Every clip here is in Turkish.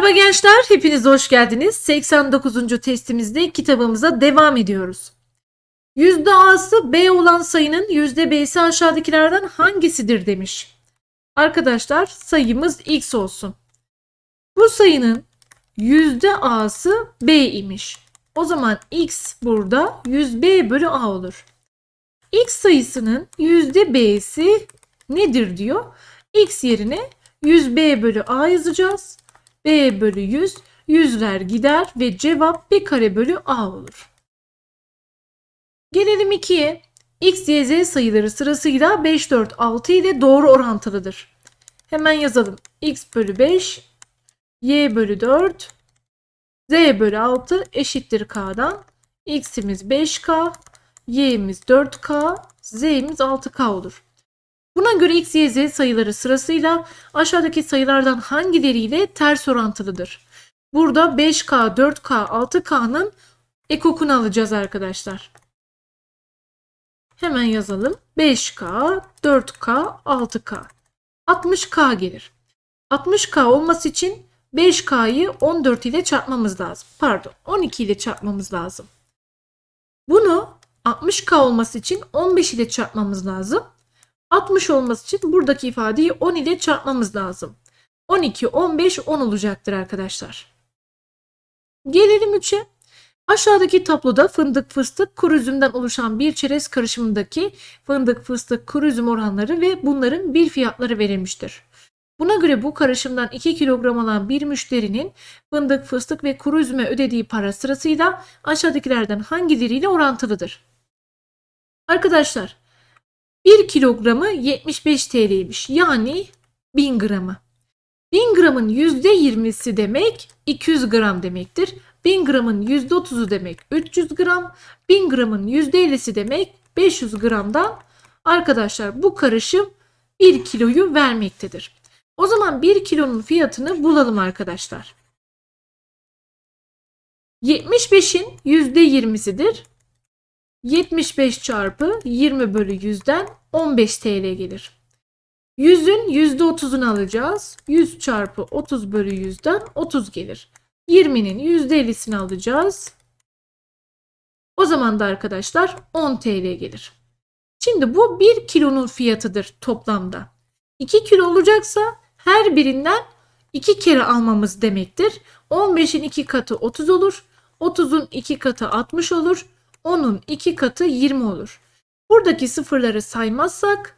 Merhaba gençler, hepiniz hoş geldiniz. 89. testimizde kitabımıza devam ediyoruz. Yüzde A'sı B olan sayının yüzde B'si aşağıdakilerden hangisidir demiş. Arkadaşlar sayımız X olsun. Bu sayının yüzde A'sı B imiş. O zaman X burada 100 B bölü A olur. X sayısının yüzde B'si nedir diyor. X yerine 100 B bölü A yazacağız. B bölü 100 yüzler gider ve cevap B kare bölü A olur. Gelelim 2'ye. X, Y, Z sayıları sırasıyla 5, 4, 6 ile doğru orantılıdır. Hemen yazalım. X bölü 5, Y bölü 4, Z bölü 6 eşittir K'dan. X'imiz 5K, Y'imiz 4K, Z'imiz 6K olur. Buna göre x, y, z sayıları sırasıyla aşağıdaki sayılardan hangileriyle ters orantılıdır? Burada 5K, 4K, 6K'nın ekokunu alacağız arkadaşlar. Hemen yazalım. 5K, 4K, 6K. 60K gelir. 60K olması için 5K'yı 14 ile çarpmamız lazım. Pardon 12 ile çarpmamız lazım. Bunu 60K olması için 15 ile çarpmamız lazım. 60 olması için buradaki ifadeyi 10 ile çarpmamız lazım. 12, 15, 10 olacaktır arkadaşlar. Gelelim 3'e. Aşağıdaki tabloda fındık, fıstık, kuru üzümden oluşan bir çerez karışımındaki fındık, fıstık, kuru üzüm oranları ve bunların bir fiyatları verilmiştir. Buna göre bu karışımdan 2 kilogram alan bir müşterinin fındık, fıstık ve kuru üzüme ödediği para sırasıyla aşağıdakilerden hangileriyle orantılıdır? Arkadaşlar 1 kilogramı 75 TL'ymiş. Yani 1000 gramı. 1000 gramın %20'si demek 200 gram demektir. 1000 gramın %30'u demek 300 gram. 1000 gramın %50'si demek 500 gramdan arkadaşlar bu karışım 1 kiloyu vermektedir. O zaman 1 kilonun fiyatını bulalım arkadaşlar. 75'in %20'sidir. 75 çarpı 20 bölü 100'den 15 TL gelir. 100'ün %30'unu alacağız. 100 çarpı 30 bölü 100'den 30 gelir. 20'nin %50'sini alacağız. O zaman da arkadaşlar 10 TL gelir. Şimdi bu 1 kilonun fiyatıdır toplamda. 2 kilo olacaksa her birinden 2 kere almamız demektir. 15'in 2 katı 30 olur. 30'un 2 katı 60 olur. 10'un 2 katı 20 olur. Buradaki sıfırları saymazsak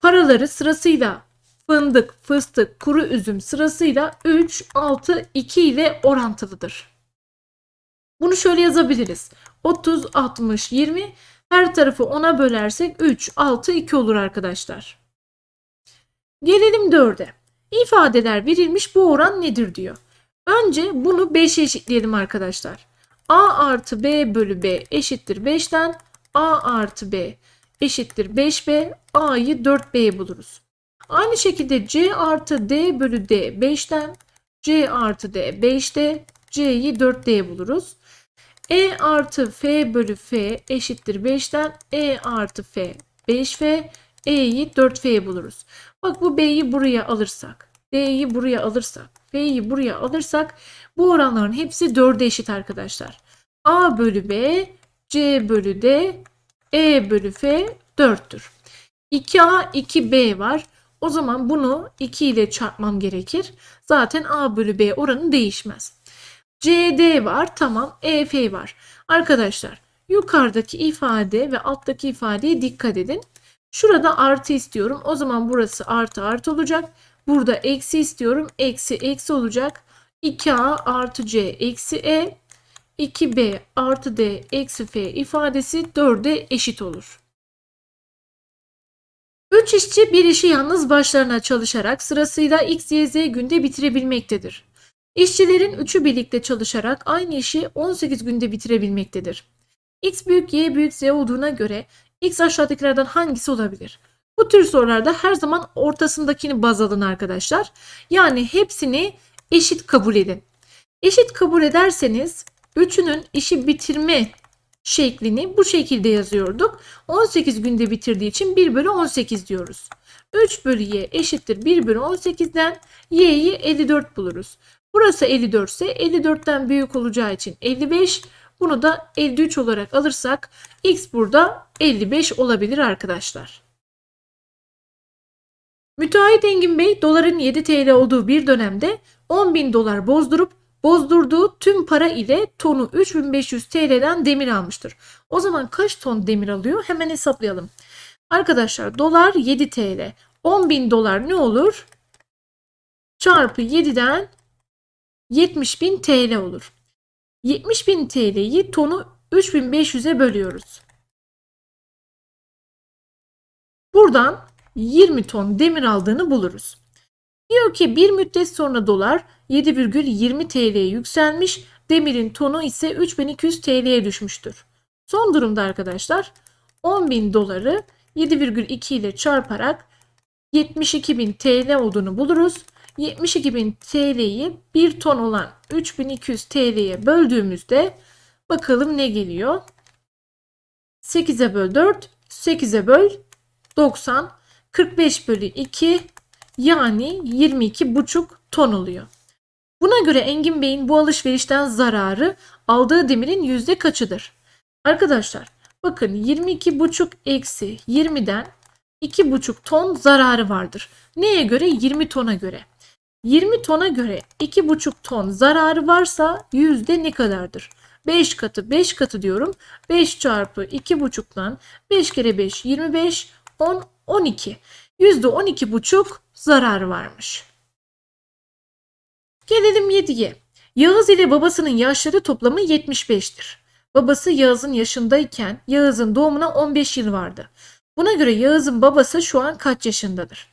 paraları sırasıyla fındık, fıstık, kuru üzüm sırasıyla 3, 6, 2 ile orantılıdır. Bunu şöyle yazabiliriz. 30, 60, 20 her tarafı 10'a bölersek 3, 6, 2 olur arkadaşlar. Gelelim 4'e. İfadeler verilmiş bu oran nedir diyor. Önce bunu 5'e eşitleyelim arkadaşlar. A artı B bölü B eşittir 5'ten A artı B eşittir 5B. A'yı 4B'ye buluruz. Aynı şekilde C artı D bölü D 5'ten C artı D 5'te C'yi 4D'ye buluruz. E artı F bölü F eşittir 5'ten E artı F 5F E'yi 4F'ye buluruz. Bak bu B'yi buraya alırsak, D'yi buraya alırsak, F'yi buraya alırsak bu oranların hepsi 4'e eşit arkadaşlar. A bölü B, C bölü D, E bölü F 4'tür. 2A, 2B var. O zaman bunu 2 ile çarpmam gerekir. Zaten A bölü B oranı değişmez. CD var. Tamam. EF var. Arkadaşlar yukarıdaki ifade ve alttaki ifadeye dikkat edin. Şurada artı istiyorum. O zaman burası artı artı olacak. Burada eksi istiyorum. Eksi eksi olacak. 2A artı C eksi E 2B artı D eksi F ifadesi 4'e eşit olur. 3 işçi bir işi yalnız başlarına çalışarak sırasıyla X, Y, Z günde bitirebilmektedir. İşçilerin üçü birlikte çalışarak aynı işi 18 günde bitirebilmektedir. X büyük Y büyük Z olduğuna göre X aşağıdakilerden hangisi olabilir? Bu tür sorularda her zaman ortasındakini baz alın arkadaşlar. Yani hepsini eşit kabul edin. Eşit kabul ederseniz üçünün işi bitirme şeklini bu şekilde yazıyorduk. 18 günde bitirdiği için 1 bölü 18 diyoruz. 3 bölü y eşittir 1 bölü 18'den y'yi 54 buluruz. Burası 54 ise 54'ten büyük olacağı için 55. Bunu da 53 olarak alırsak x burada 55 olabilir arkadaşlar. Müteahhit Engin Bey doların 7 TL olduğu bir dönemde 10 bin dolar bozdurup bozdurduğu tüm para ile tonu 3500 TL'den demir almıştır. O zaman kaç ton demir alıyor? Hemen hesaplayalım. Arkadaşlar dolar 7 TL. 10 bin dolar ne olur? Çarpı 7'den 70 bin TL olur. 70 bin TL'yi tonu 3500'e bölüyoruz. Buradan 20 ton demir aldığını buluruz. Diyor ki bir müddet sonra dolar 7,20 TL'ye yükselmiş, demirin tonu ise 3200 TL'ye düşmüştür. Son durumda arkadaşlar 10.000 doları 7,2 ile çarparak 72.000 TL olduğunu buluruz. 72.000 TL'yi 1 ton olan 3200 TL'ye böldüğümüzde bakalım ne geliyor? 8'e böl 4, 8'e böl 90, 45 bölü 2 yani 22,5 ton oluyor. Buna göre Engin Bey'in bu alışverişten zararı aldığı demirin yüzde kaçıdır? Arkadaşlar bakın 22,5 eksi 20'den 2,5 ton zararı vardır. Neye göre? 20 tona göre. 20 tona göre 2,5 ton zararı varsa yüzde ne kadardır? 5 katı 5 katı diyorum. 5 çarpı 2,5'dan 5 kere 5 25 10 12. Yüzde 12,5 zararı varmış. Gelelim 7'ye. Yağız ile babasının yaşları toplamı 75'tir. Babası Yağız'ın yaşındayken Yağız'ın doğumuna 15 yıl vardı. Buna göre Yağız'ın babası şu an kaç yaşındadır?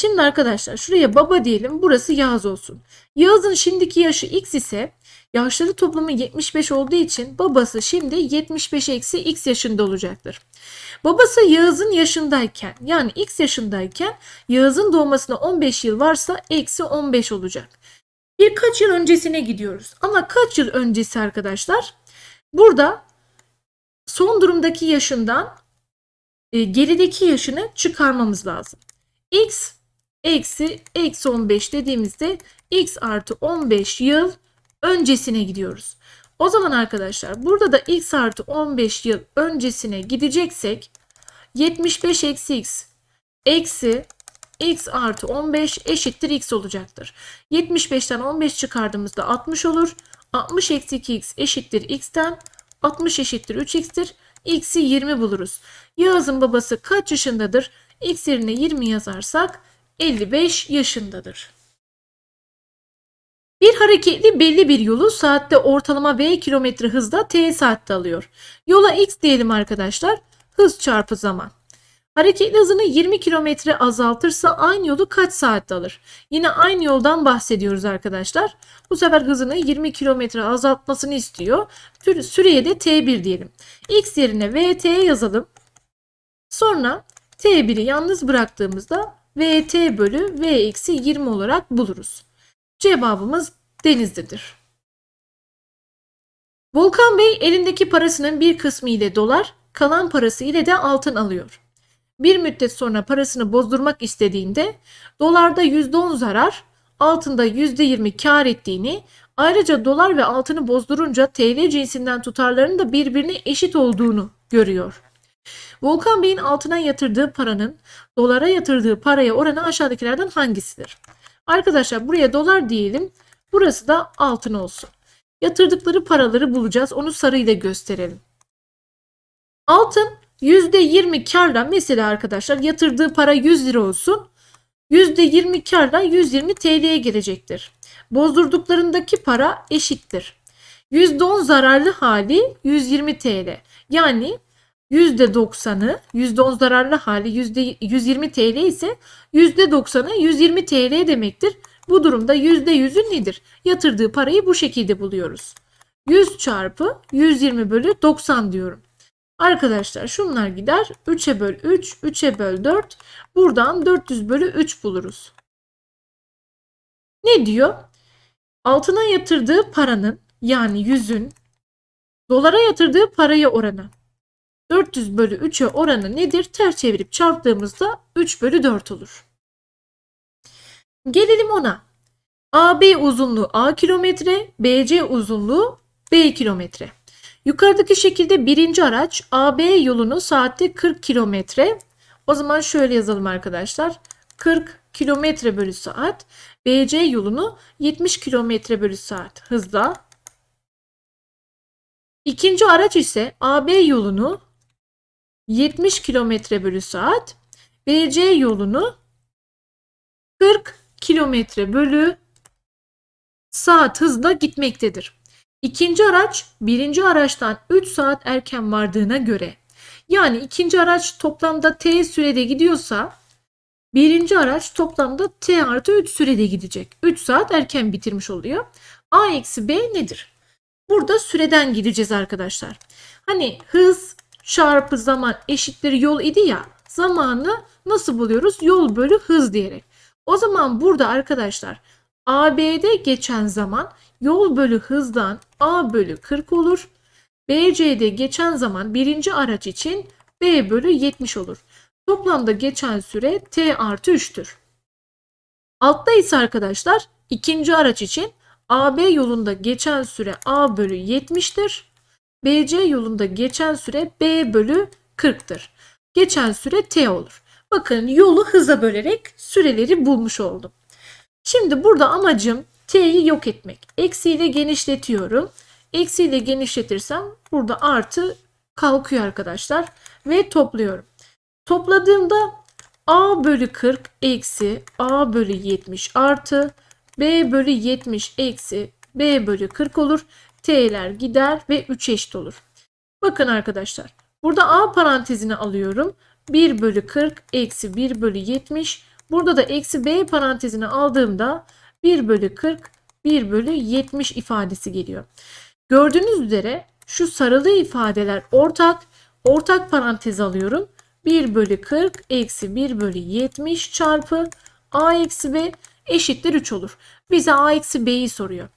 Şimdi arkadaşlar şuraya baba diyelim burası Yağız olsun. Yağız'ın şimdiki yaşı x ise yaşları toplamı 75 olduğu için babası şimdi 75 eksi x yaşında olacaktır. Babası Yağız'ın yaşındayken yani x yaşındayken Yağız'ın doğmasına 15 yıl varsa eksi 15 olacak. Birkaç yıl öncesine gidiyoruz. Ama kaç yıl öncesi arkadaşlar? Burada son durumdaki yaşından e, gerideki yaşını çıkarmamız lazım. x eksi eksi 15 dediğimizde x artı 15 yıl öncesine gidiyoruz. O zaman arkadaşlar burada da x artı 15 yıl öncesine gideceksek 75 eksi x eksi x artı 15 eşittir x olacaktır. 75'ten 15 çıkardığımızda 60 olur. 60 eksi 2x eşittir x'ten 60 eşittir 3x'tir. x'i 20 buluruz. Yağız'ın babası kaç yaşındadır? x yerine 20 yazarsak 55 yaşındadır. Bir hareketli belli bir yolu saatte ortalama v kilometre hızda t saatte alıyor. Yola x diyelim arkadaşlar. Hız çarpı zaman. Hareketli hızını 20 kilometre azaltırsa aynı yolu kaç saatte alır? Yine aynı yoldan bahsediyoruz arkadaşlar. Bu sefer hızını 20 kilometre azaltmasını istiyor. Süreye de t1 diyelim. x yerine vt yazalım. Sonra t1'i yalnız bıraktığımızda vt bölü v eksi 20 olarak buluruz. Cevabımız Denizli'dir. Volkan Bey elindeki parasının bir kısmı ile dolar, kalan parası ile de altın alıyor. Bir müddet sonra parasını bozdurmak istediğinde dolarda %10 zarar, altında %20 kar ettiğini, ayrıca dolar ve altını bozdurunca TL cinsinden tutarların da birbirine eşit olduğunu görüyor. Volkan Bey'in altına yatırdığı paranın dolara yatırdığı paraya oranı aşağıdakilerden hangisidir? Arkadaşlar buraya dolar diyelim. Burası da altın olsun. Yatırdıkları paraları bulacağız. Onu sarıyla gösterelim. Altın %20 karla mesela arkadaşlar yatırdığı para 100 lira olsun. %20 karla 120 TL'ye gelecektir. Bozdurduklarındaki para eşittir. %10 zararlı hali 120 TL. Yani %90'ı %10 zararlı hali %120 TL ise %90'ı 120 TL demektir. Bu durumda %100'ü nedir? Yatırdığı parayı bu şekilde buluyoruz. 100 çarpı 120 bölü 90 diyorum. Arkadaşlar şunlar gider. 3'e böl 3, 3'e böl 4. Buradan 400 bölü 3 buluruz. Ne diyor? Altına yatırdığı paranın yani 100'ün dolara yatırdığı paraya oranı. 400 bölü 3'e oranı nedir? Ters çevirip çarptığımızda 3 bölü 4 olur. Gelelim ona. AB uzunluğu A kilometre, BC uzunluğu B kilometre. Yukarıdaki şekilde birinci araç AB yolunu saatte 40 kilometre. O zaman şöyle yazalım arkadaşlar. 40 kilometre bölü saat. BC yolunu 70 kilometre bölü saat hızla. İkinci araç ise AB yolunu 70 kilometre bölü saat. BC yolunu 40 kilometre bölü saat hızla gitmektedir. İkinci araç birinci araçtan 3 saat erken vardığına göre yani ikinci araç toplamda t sürede gidiyorsa birinci araç toplamda t artı 3 sürede gidecek. 3 saat erken bitirmiş oluyor. A eksi B nedir? Burada süreden gideceğiz arkadaşlar. Hani hız çarpı zaman eşittir yol idi ya zamanı nasıl buluyoruz? Yol bölü hız diyerek. O zaman burada arkadaşlar AB'de geçen zaman yol bölü hızdan A bölü 40 olur. BC'de geçen zaman birinci araç için B bölü 70 olur. Toplamda geçen süre T artı 3'tür. Altta ise arkadaşlar ikinci araç için AB yolunda geçen süre A bölü 70'tir. BC yolunda geçen süre B bölü 40'tır. Geçen süre T olur. Bakın yolu hıza bölerek süreleri bulmuş oldum. Şimdi burada amacım t'yi yok etmek. Eksiyle genişletiyorum. Eksiyle genişletirsem burada artı kalkıyor arkadaşlar. Ve topluyorum. Topladığımda a bölü 40 eksi a bölü 70 artı b bölü 70 eksi b bölü 40 olur. T'ler gider ve 3 eşit olur. Bakın arkadaşlar. Burada a parantezini alıyorum. 1 bölü 40 eksi 1 bölü 70 Burada da eksi b parantezini aldığımda 1 bölü 40 1 bölü 70 ifadesi geliyor. Gördüğünüz üzere şu sarılı ifadeler ortak. Ortak parantez alıyorum. 1 bölü 40 eksi 1 bölü 70 çarpı a eksi b eşittir 3 olur. Bize a eksi b'yi soruyor.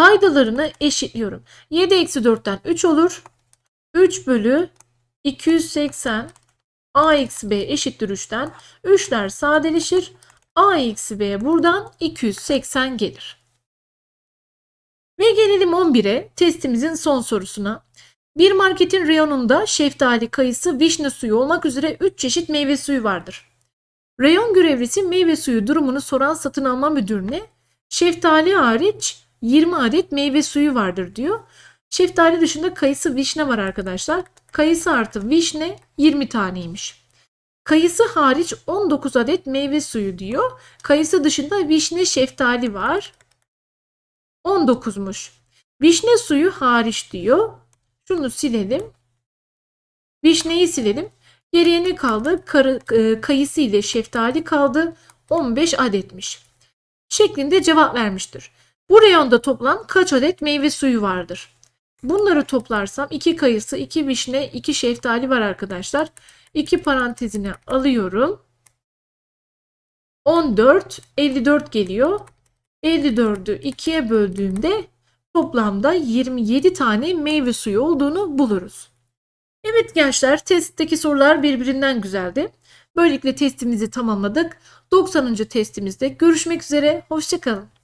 Paydalarını eşitliyorum. 7 eksi 4'ten 3 olur. 3 bölü 280 a eksi b eşittir 3'ten 3'ler sadeleşir. a eksi b buradan 280 gelir. Ve gelelim 11'e testimizin son sorusuna. Bir marketin reyonunda şeftali, kayısı, vişne suyu olmak üzere 3 çeşit meyve suyu vardır. Reyon görevlisi meyve suyu durumunu soran satın alma müdürüne şeftali hariç 20 adet meyve suyu vardır diyor. Şeftali dışında kayısı, vişne var arkadaşlar. Kayısı artı vişne 20 taneymiş. Kayısı hariç 19 adet meyve suyu diyor. Kayısı dışında vişne, şeftali var. 19'muş. Vişne suyu hariç diyor. Şunu silelim. Vişneyi silelim. Geriye ne kaldı? Karı, e, kayısı ile şeftali kaldı. 15 adetmiş. Şeklinde cevap vermiştir. Bu reyonda toplam kaç adet meyve suyu vardır? Bunları toplarsam 2 kayısı, 2 vişne, 2 şeftali var arkadaşlar. 2 parantezine alıyorum. 14, 54 geliyor. 54'ü 2'ye böldüğümde toplamda 27 tane meyve suyu olduğunu buluruz. Evet gençler testteki sorular birbirinden güzeldi. Böylelikle testimizi tamamladık. 90. testimizde görüşmek üzere. Hoşçakalın.